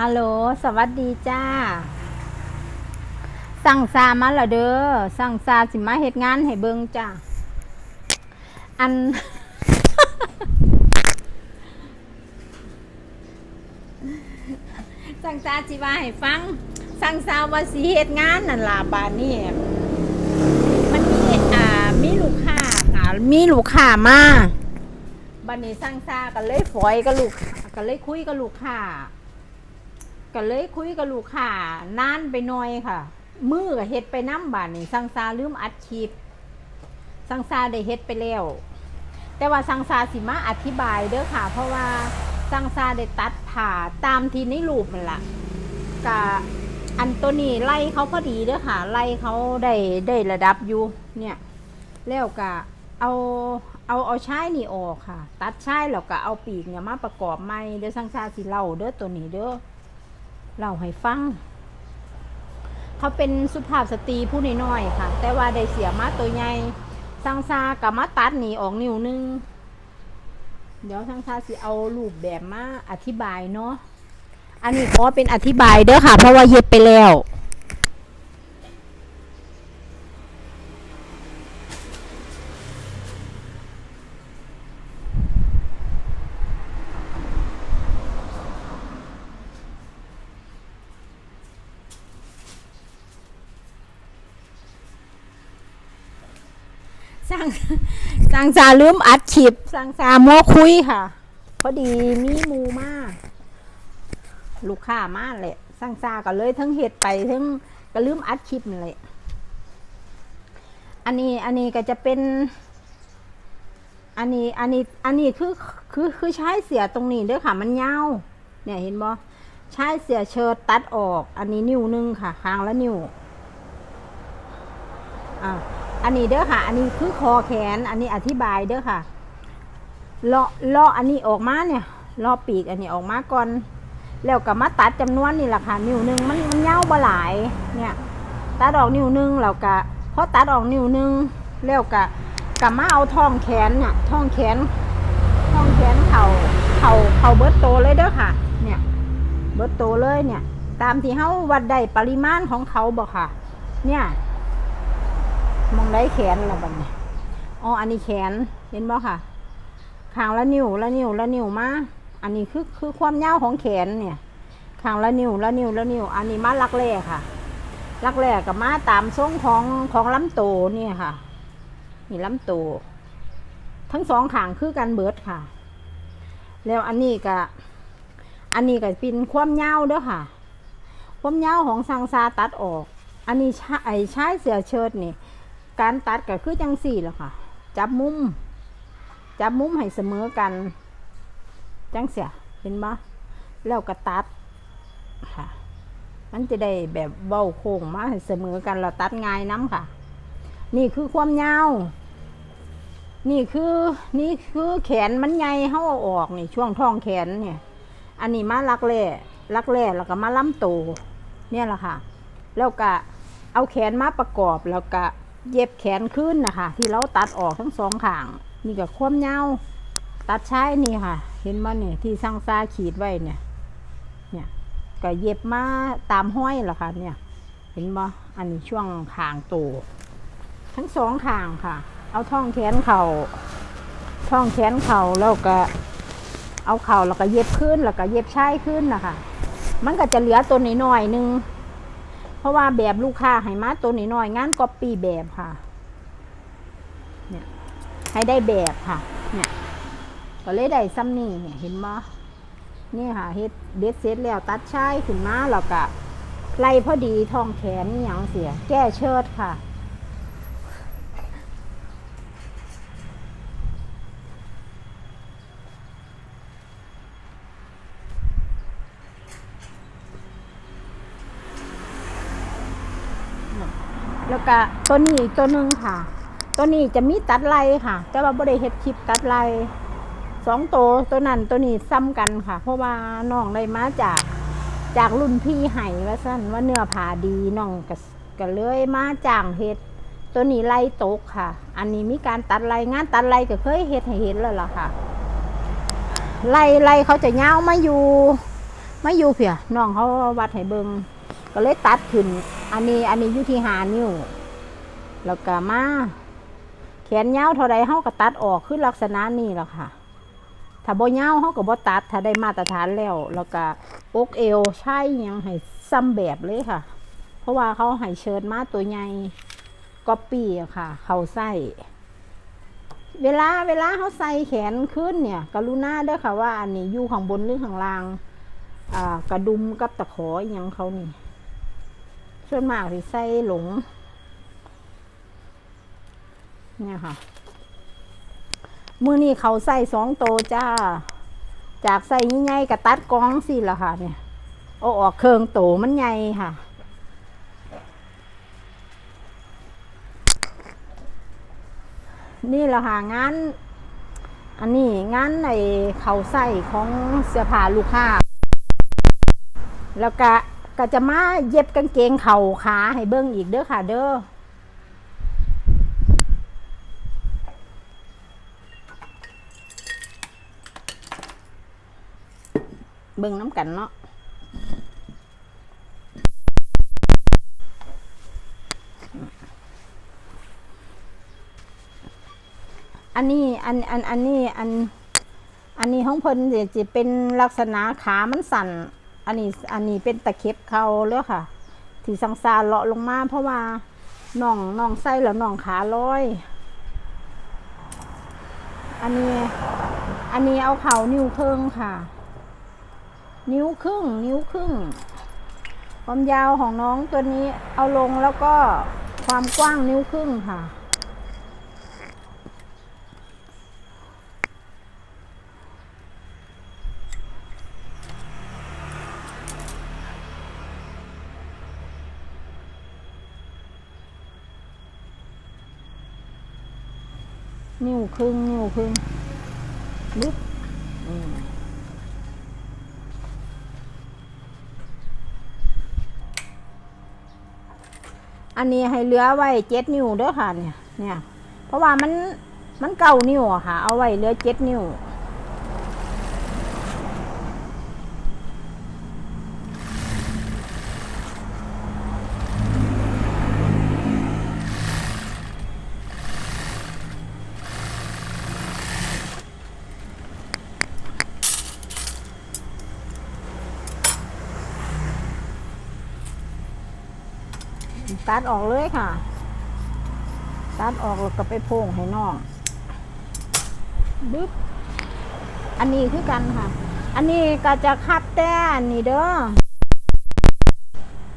ฮัลโหล สวัสดีจ้า สั่งซามาและเด้อ สั่งซาสิมาเฮ็ดงานให้เบิงจ้า อัน สั่งซาสิว่าให้ฟัง สั่งซาว่าสิเฮ็ดงานนั่นล่ะบานี้มันมีอ่า มีลูกค้าค่ะ มีลูกค้ามาบัดนี้สั่งซาก็เลยฝอยกับลูกก็เลยคุยกับลูกค้า ก็เลยคุยกับลูกค้านานไปหน่อยค่ะ มือก็เฮ็ดไปน้ำบานนี่สังซาลืมอัดคลิปสังซาได้เฮ็ดไปแล้ว แต่ว่าสังซาสิมาอธิบายเด้อค่ะ เพราะว่าสังซาได้ตัดผ่าตามที่ในรูปมันละกะอันตัวนี้ไล่เขาพอดีเด้อค่ะ ไล่เขาได้ได้ระดับอยู่เนี่ยแล้วก็เอาเอาเอาชายนี่ออกค่ะ ตัดชายแล้วก็เอาปีกเนี่ยมาประกอบใหม่เดี๋ยวสังซาสิเล่าเด้อตัวนี้เด้อ เล่าให้ฟัง เขาเป็นสุภาพสตรีผู้น้อยๆค่ะ แต่ว่าได้เสียมาตัวใหญ่สังซากับมาตัดหนีออกนิ้วหนึง เดี๋ยวสังซาสิเอารูปแบบมาอธิบายเนาะ อันนี้ขอเป็นอธิบายเด้อค่ะ เพราะว่าเย็บไปแล้ว งสังซาลืมอัดคลิปสังซาโมคุยค่ะ พอดีมีมูมากลูกค้ามาแหละสังซาก็เลยทั้งเห็ดไปทั้งก็ลืมอัดคลิปนั่แหละอันนี้อันนี้ก็จะเป็น อันนี้อันนี้อันนี้คือคือคือใช้เสียตรงนี้ด้อค่ะ มันยาเนี่ยเห็นบ่ใช้เสียเชิดตัดออก อันนี้นิ้วหนึงค่ะข้างละนิ้วอ่า อันนี้เด้อค่ะ อันนี้คือคอแขน อันนี้อธิบายเด้อค่ะเลาะเลาะอันนี้ออกมาเนี่ยเลาะปีกอันนี้ออกมาก่อน แล้วก็มาตัดจำนวนนี่แหละค่ะ นิ้วหนึ่งมันมันเยาบ่หลายเนี่ย ตัดออกนิ้วหนึ่งแล้วก็พอตัดออกนิ้วหนึ่งแล้วก็กลับมาเอาท่องแขนเนี่ยท่องแขนท่องแขนเข่าเข่าเข่าเบิดโตเลยเด้อค่ะ เนี่ย เบิดโตเลยเนี่ย ตามที่เฮาวัดได้ปริมาณของเขาบอกค่ะ เนี่ย มองได้แขนละบัดนี้อ๋ออันนี้แขนเห็นบ่ค่ะข้างละนิ้วละนิ้วละนิ้วมาอันนี้คือคือความยาวของแขนเนี่ยข้างละนิ้วละนิ้วละนิ้วอันนี้มาลักแร่ค่ะลักแร่กับมาตามทรงของของลำโตเนี่ยค่ะนี่ลำโตทั้งสองข้างคือกันเบิดค่ะ แล้วอันนี้ก็อันนี้ก็เป็นความยาวเด้อค่ะ ความยาวของสังซาตัดออก อันนี้ใช้ไอ้ใช้เสือเชิดนี่ การตัดก็คือจังสี่แหละค่ะ จับมุม จับมุมให้เสมอกัน จังเสียเห็นปะแล้วก็ตัดค่ะ มันจะได้แบบเบาโค้งมาให้เสมอกันเราตัดง่ายน้ำค่ะ นี่คือความยาว นี่คือนี่คือแขนมันใหญ่เขาอาออกนี่ช่วงท้องแขนเนี่ย อันนี้มาลักแร่ลักแร่แล้วก็มาล้ำโตเนี่ยแหละค่ะ แล้วก็เอาแขนมาประกอบแล้วก็ เย็บแขนขึ้นนะคะ ที่เราตัดออกทั้งสองข้าง นี่ก็ความยาวตัดใช้นี่ค่ะ เห็นมั้เนี่ยที่สร้างซาขีดไว้เนี่ย เนี่ยก็เย็บมาตามห้อยแหละค่ะเนี่ย เห็นบ่อันนี้ช่วงขางโตทั้งสองขางค่ะ เอาท่องแขนเข่าท่องแขนเข่าแล้วก็ เอาเข่าแล้วก็เย็บขึ้นแล้วก็เย็บใช้ขึ้นนะคะมันก็จะเหลือตัวนี้หน่อยๆนึง ราะว่าแบบลูกค้าให้มาตัวนี้หน่อยงานก๊อปปี้แบบค่ะ เนี่ยให้ได้แบบค่ะ เนี่ยก็เลยได้ซ้ำนี่เนี่ยเห็นไหนี่ค่ะเฮ็ดเด็ดเสร็จแล้วตัดชายขึ้นมาแล้วก็ไล่พอดีทองแขนนี่ย่างเสีย แก้เชิดค่ะ แล้วก็ตัวนี้อีกตัวหนึ่งค่ะ ตัวนี้จะมีตัดไหลค่ะ แต่ว่าบ่ได้เฮ็ดคลิปตัดไหลสองตัวตัวนั้นตัวนี้ซ้ำกันค่ะ เพราะว่าน้องได้มาจากจากรุ่นพี่ไห้ว่าสั้นว่าเนื้อผาดีน้องก็ก็เลยมาจ้างเฮ็ดตัวนี้ไล่ตกค่ะ อันนี้มีการตัดไหลงานตัดไหลก็เคยเฮ็ดให้เห็นแล้วล่ะค่ะ ไล่ไล่เขาจะยามาอยู่มาอยู่เพียน้องเขาวัดให้เบิงก็เลยตัดขึ้น อันนี้อันนี้อยู่ที่หานิ้วแล้วก็มาแขนยาวเท่าใดเฮาก็ตัดออกคือลักษณะนี้แหละค่ะ ถ้าบ่ยาวเฮาก็บ่ตัด ถ้าได้มาตรฐานแล้ว แล้วก็อกเอวใช่ยังให้ซ้ำแบบเลยค่ะ เพราะว่าเขาให้เชิญมาตัวใหญ่ก๊อปปี้อะค่ะ เขาใส่เวลาเวลาเขาใส่แขนขึ้นเนี่ยกรุณาด้อค่ะว่าอันนี้อยู่ข้างบนหรือข้างล่าง อ่ากระดุมกับตะขออหยังเขานี่ ส่วนมากสิใส่หลง เนี่ยค่ะ มือนี้เขาใส่สองโตจ้า จากใส่ใหญ่ๆกับตัดกองสิละค่ะ เนี่ยเอาออกเครื่องโตมันใหญ่ค่ะนี่แหละค่ะงานอันนี้งานในเขาใส่ของเสื้อผ้าลูกค้า แล้วก็ ก็จะมาเย็บกางเกงเข่าขาให้เบิ้งอีกเด้อค่ะ เด้อเบิ่งน้ำกันเนาะอันนี้อันอันอันนี้อันอันนี้ของเพิ่นจะเป็นลักษณะขามันสั่น อันนี้อันนี้เป็นตะเข็บเขาเลยค่ะที่สังสารเลาะลงมาเพราะว่าน่องน่องไส้แล้วน่องขาลอย อันนี้อันนี้เอาเข่านิ้วเคิงค่ะ นิ้วครึ่ง นิ้วครึ่ง ความยาวของน้องตัวนี้เอาลงแล้วก็ความกว้างนิ้วครึ่งค่ะ นิ้วครึ่งนิ้วครึ่งลึกอันนี้ให้เหลือไว้เจ็ดนิ้วเด้อค่ะเนี่ยเนี่ย เพราะว่ามันมันเก่านิ้วค่ะ เอาไว้เหลือเจ็ดนิ้ว ตัดออกเลยค่ะ ตัดออกแล้วก็ไปโพงให้น้องบึ๊บอันนี้คือกันค่ะ อันนี้ก็จะคับแต่นนี้เด้อ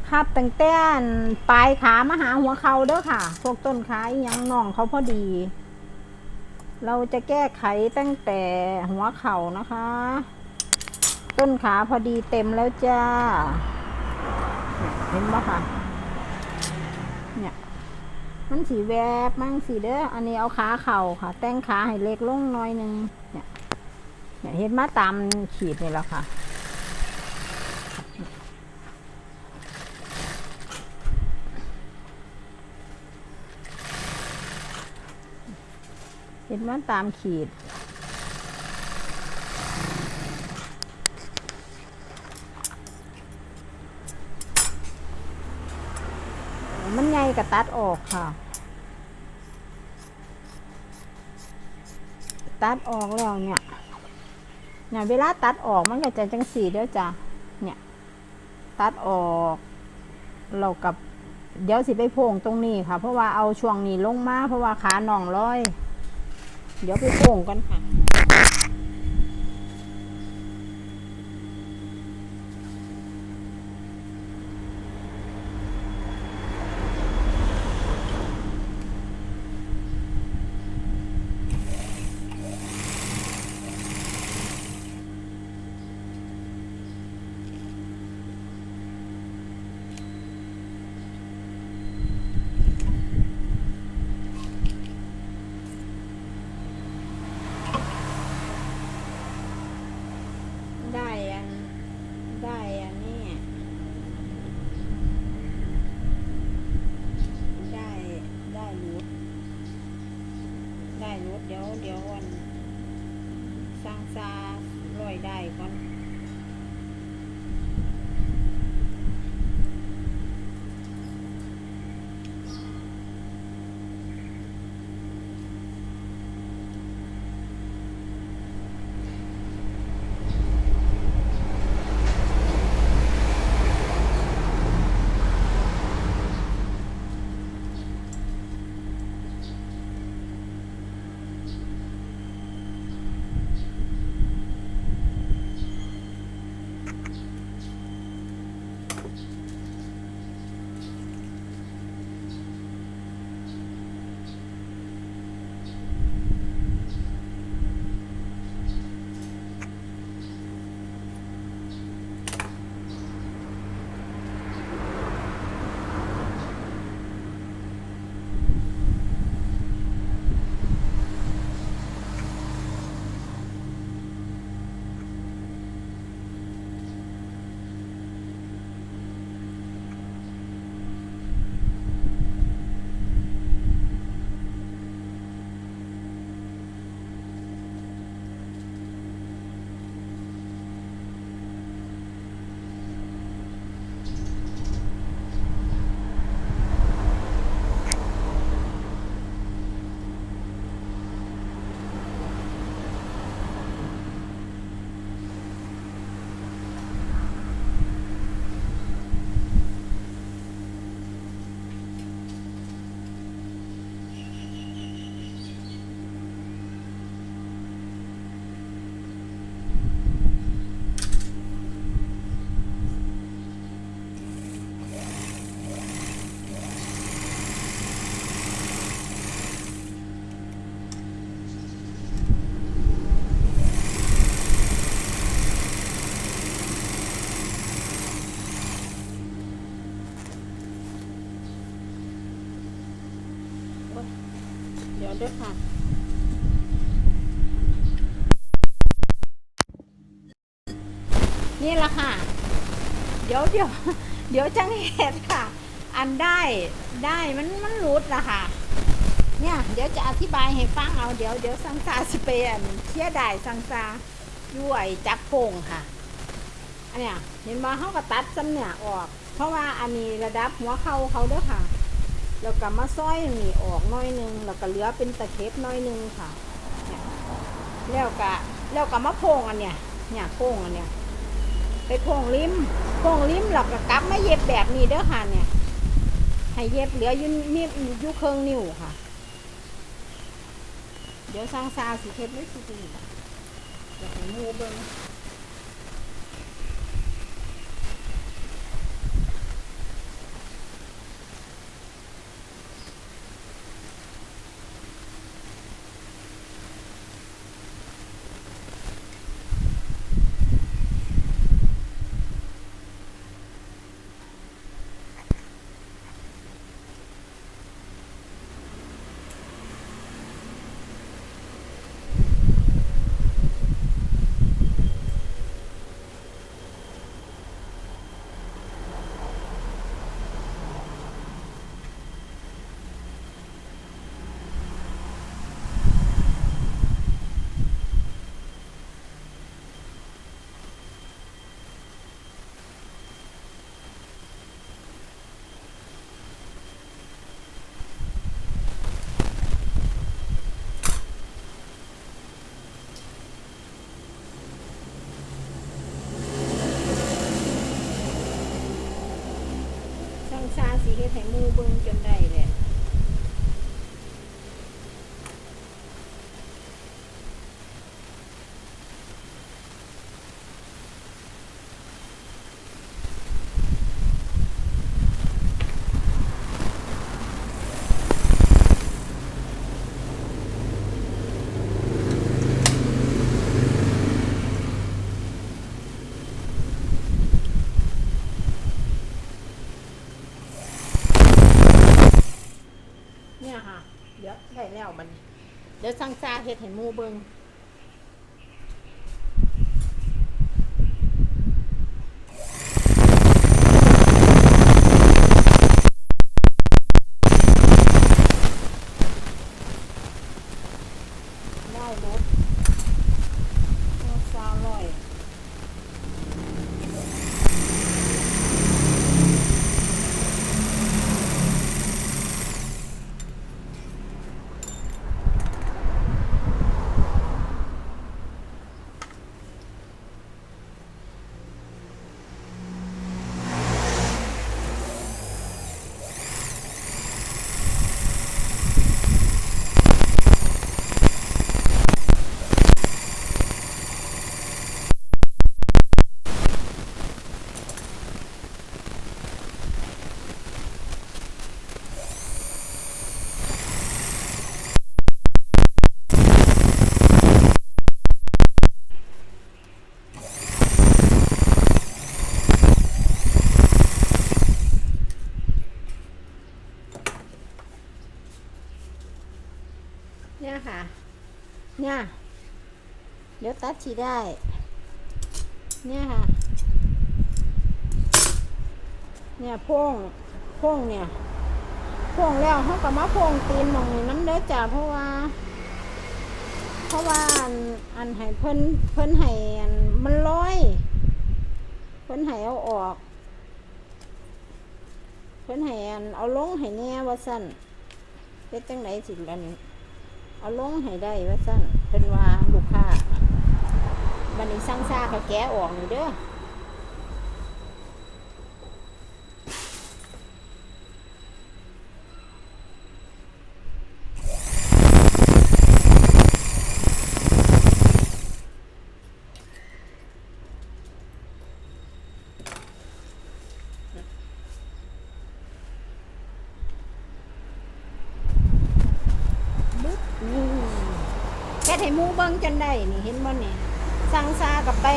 คับตั้งแต่อันปลายขามาหาหัวเข่าเด้อค่ะ พวกต้นขาอิหยังน่องเขาพอดี เราจะแก้ไขตั้งแต่หัวเข่านะคะ ต้นขาพอดีเต็มแล้วจ้า เห็นปะค่ะ มันสีแวบมั่งสีเด้อ อันนี้เอาขาเข่าค่ะ แต่งขาให้เล็กลงหน้อยหนึง เนี่ย เนี่ยเห็นมาตามขีดนี่แล้วค่ะ เห็นมาตามขีด มันใหญ่ กับตัดออกค่ะ ตัดออกแล้วเนี่ยเนี่ยเวลาตัดออกมันก็จะจังสีเด้อจ้ะเนี่ยตัดออกเรากับเดี๋ยวสิไปโพงตรงนี้ค่ะ เพราะว่าเอาช่วงนี้ลงมาเพราะว่าขาหน่องร้อย เดี๋ยวไปโพงกันค่ะ ด้อค่ะนี่ละค่ะ เดี๋ยวเดี๋ยวเดี๋ยวจังเหตุค่ะ อันได้ได้มันมันรุดละค่ะ เนี่ยเดี๋ยวจะอธิบายให้ฟังเอาเดี๋ยวเดี๋ยวสังซาสเปนเชี่ยได้สังซาย้วยจับโป่งค่ะ อันเนี้ยเห็นว่าเขาก็ตัดซ้ำเนี่ยออก เพราะว่าอันนี้ระดับหัวเข่าเขาเด้อค่ะ แล้วก็มาซ้อยนี่ออกน้อยหนึงแล้วก็เหลือเป็นตะเข็บน้อยหนึงค่ะเนี่ยแล้วก็แล้วก็มาโพงอันเนี้ยเนี่ยโพงอันเนี้ยไปโพงริมโพงริมแล้วก็กลับมาเย็บแบบนี้เด้อค่ะเนี่ยให้เย็บเหลือยุ่มีอยุเครื่องนิ้วค่ะ เดี๋ยวสร้างซาสิเทปไม่สิดีเดี๋ยวให้มูเบิ้ง ส ร้างซาสิเฮ็ดให้หมูเบิ้งจนได้แหละเนี่ยค่ะ เดี๋ยวได้แล้วมัน เดี๋ยวสร้างซาเฮ็ดให้หมูเบิ้งได้รถตัวซาลอย เนี่ยค่ะ เนี่ย เดี๋ยวตัด ชีได้ เนี่ยค่ะ เนี่ยพ่งพ่งเนี่ยพ่งแล้วเขาก็มาพ่งตีนหมองนี้น้ำเด้อจ้ะเพราะว่า เพราะว่าอันอันให้เพิ่นเพิ่นให้อันมันลอย เพิ่นให้เอาออก เพิ่นให้อันเอาลงให้แน่ว่าสั่นเป็นจังไหนสิอันเอาลงให้ได้ว่าสั่นเป็นว่า ลูกค้าบันนี้สร้างซาก็แกะออกนี่เด้อบึ๊บนี่แค่ให้หมูเบิ้งจนได้นี่เห็นบ่นี่ สังซากับไป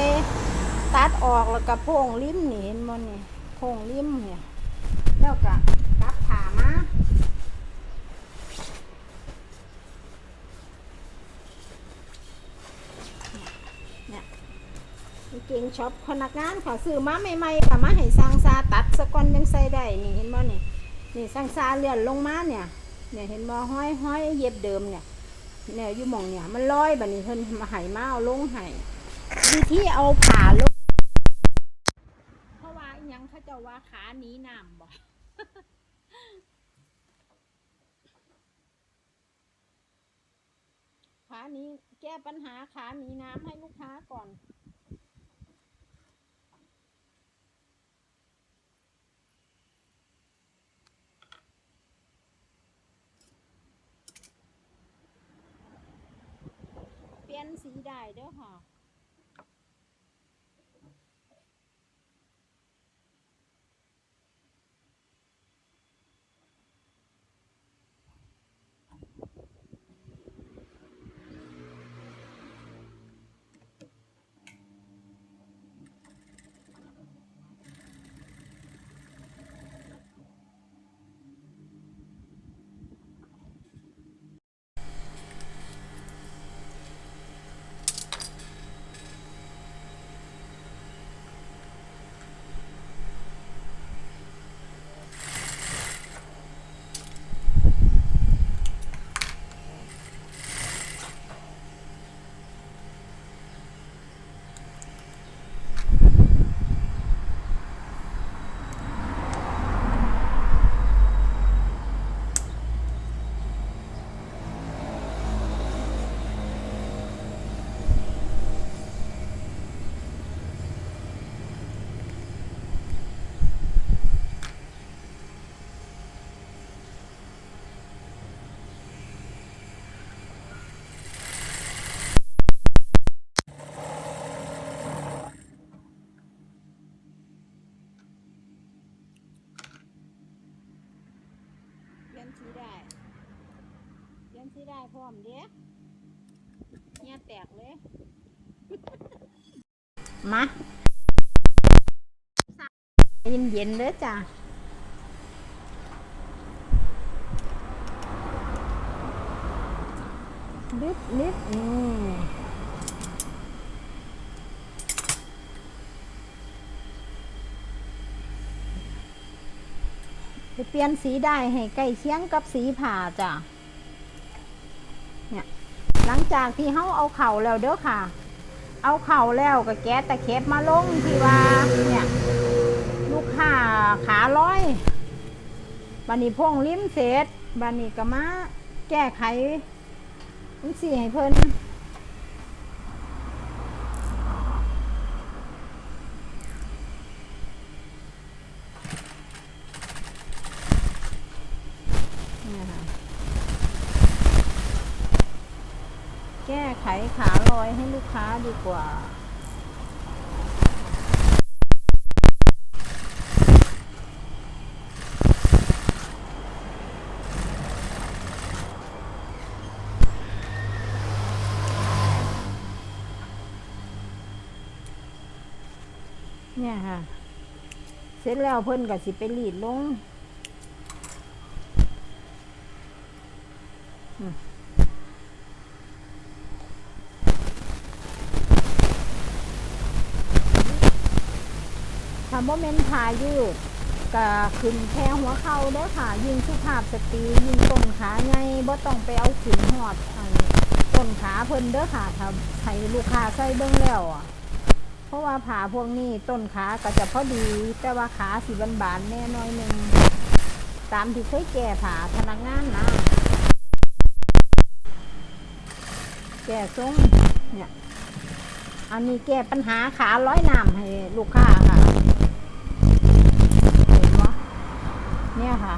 ตัดออกแล้วกับโพงริมหนีนมันนี่โพงริมเนี่ยแล้วก็รับผ่ามาเนี่ยก่งช็อปพนักงานขอซื้อมาใหม่ๆค่ะมาให้สังซาตัดสกอนยังใส่ได้นี่เห็นบ่นี่นี่สังซาเลื่อนลงมาเนี่ยเนี่ยเห็นบ่ห้อยห้อยเย็บเดิมเนี่ยเนี่ยอยู่มองเนี่ยมันลอยแบบนี้เพิ่นมาไห่มาเอาลงไห่ วิธีเอาผ่าลงเพราะว่าอหยังเขาเจะว่าขาหนีน้ำบ่ขานี้แก้ปัญหาขาหนีน้ำให้ลูกค้าก่อน เปลี่ยนสีได้เด้อค่ะ สีได้พร้อมเด้เนี่ยแตกเลย มาเย็นเย็นๆเด้อจ้ะนิดนิดอืมเปลี่ยนสีได้ให้ใกล้เคียงกับสีผ่าจ้ะ หลังจากที่เขาเอาเข่าแล้วเด้อค่ะ เอาเข่าแล้วก็แกะตะเข็บมาลงที่ว่าเนี่ยลูกค้าขาร้อยบันนี้พ่งลิ้มเสร็จบันนี้ก็มาแก้ไขนี่สิให้เพิ่นเนี่ยค่ะแก้ไขขาลอยให้ลูก ค้าดีกว่า เนี่ยค่ะ เสร็จแล้วเพิ่นก็สิไปรีดลงอืมถ้า โมเมนต์ผ่ายืดก็ขึ้นแค่หัวเข่าเด้อค่ะ ยิงสุภาพสตรียิงต้นขาไงบ่ต้องไปเอาขึ้นหอดต้นขาเพิ่นเด้อค่ะถ้าให้ลูกค้าใส่เบิ่งแล้วอะเพราะว่าผาพวกนี้ต้นขาก็จะพอดี แต่ว่าขาสีบานๆแน่น้อยหนึ่งตามที่เคยแก่ผาพนักงานนะแก่ทรงเนี่ยอันนี้แก้ปัญหาขาร้อยน้ำให้ลูกค้าค่ะเห็นไหม เนี่ยค่ะ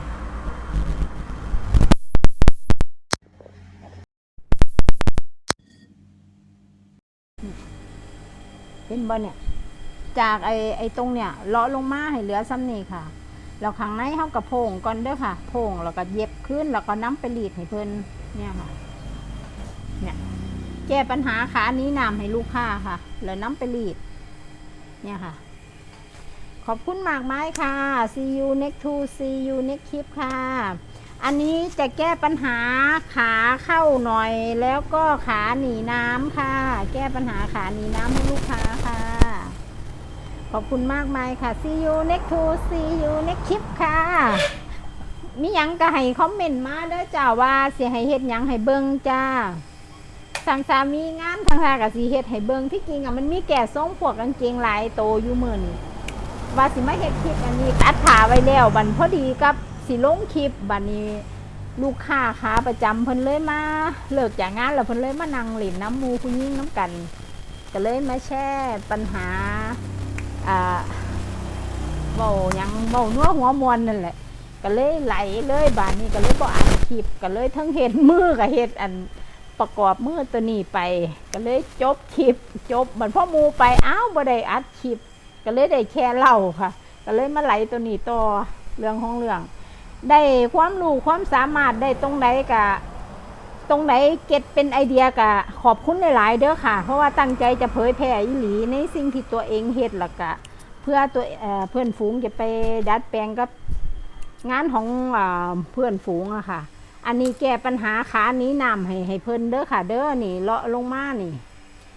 เห็นบ่เนี่ย จากไอ้ไอ้ตรงเนี่ยเลาะลงมาให้เหลือซ้ำนี่ค่ะแล้วข้างในเฮากับโพงก่อนเด้อค่ะ โพงแล้วก็เย็บขึ้นแล้วก็น้ำไปรีดให้เพิ่นเนี่ยค่ะ เนี่ยแก้ปัญหาขานี้นำให้ลูกค้าค่ะ แล้วน้ำไปรีด เนี่ยค่ะ ขอบคุณมากไมายค่ะ see you next to see you next clip ค่ะ อันนี้จะแก้ปัญหาขาเข้าหน่อย แล้วก็ขาหนีน้ำค่ะ แก้ปัญหาขาหนีน้ำให้ลูกค้าค่ะ ขอบคุณมากมายค่ะ see you next to see you next clip ค่ะมีหยังก็ให้คอมเมนต์มาเด้อจ้าว่าสิให้เฮ็ดหยังให้เบิ่งจ้าสั่งสามีงามทางทากับสิเฮ็ดให้เบิ่งที่จริงอะมันมีแก่ทรงพวกกางเกงลายโตอยู่มื้อนี้ ว่าสิมาเฮ็ดคลิปอันนี้ตัดขาไว้แล้วบัดพอดีกับสิลงคลิปบัดนี้ลูกค้าขาประจำเพิ่นเลยมาเลิกจากงานแล้วเพิ่นเลยมานั่งเล่นน้ำมูผู้หญิงน้ำกัน ก็เลยมาแชร์ปัญหาอ่าเบายังเบานัวหัวมวนนั่นแหละ ก็เลยไหลเลยบานนี้ก็เลยบ่อ่านคลิปก็เลยทั้งเฮ็ดมือกับเฮ็ดอันประกอบมือตัวนี้ไป ก็เลยจบคลิปจบบันพ่อมูไปอ้าวบ่ได้อัดคลิป ก็เลยได้แค่เล่าค่ะ ก็เลยมาไหลตัวนี้ต่อเรื่องของเรื่อง ได้ความรู้ความสามารถได้ตรงไหนกะตรงไหนเก็ตเป็นไอเดียกะขอบคุณหลายๆเด้อค่ะ เพราะว่าตั้งใจจะเผยแพร่อีหลีในสิ่งที่ตัวเองเฮ็ดละกะ เพื่อตัวเพื่อนฝูงจะไปดัดแปลงกับงานของอเพื่อนฝูงอะค่ะ อันนี้แก้ปัญหาขานี้นำให้ให้เพิ่นเด้อค่ะ เด้อนี่เลาะลงมานี่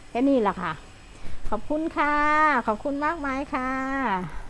แค่นี้แหละค่ะ ขอบคุณค่ะ ขอบคุณมากมายค่ะ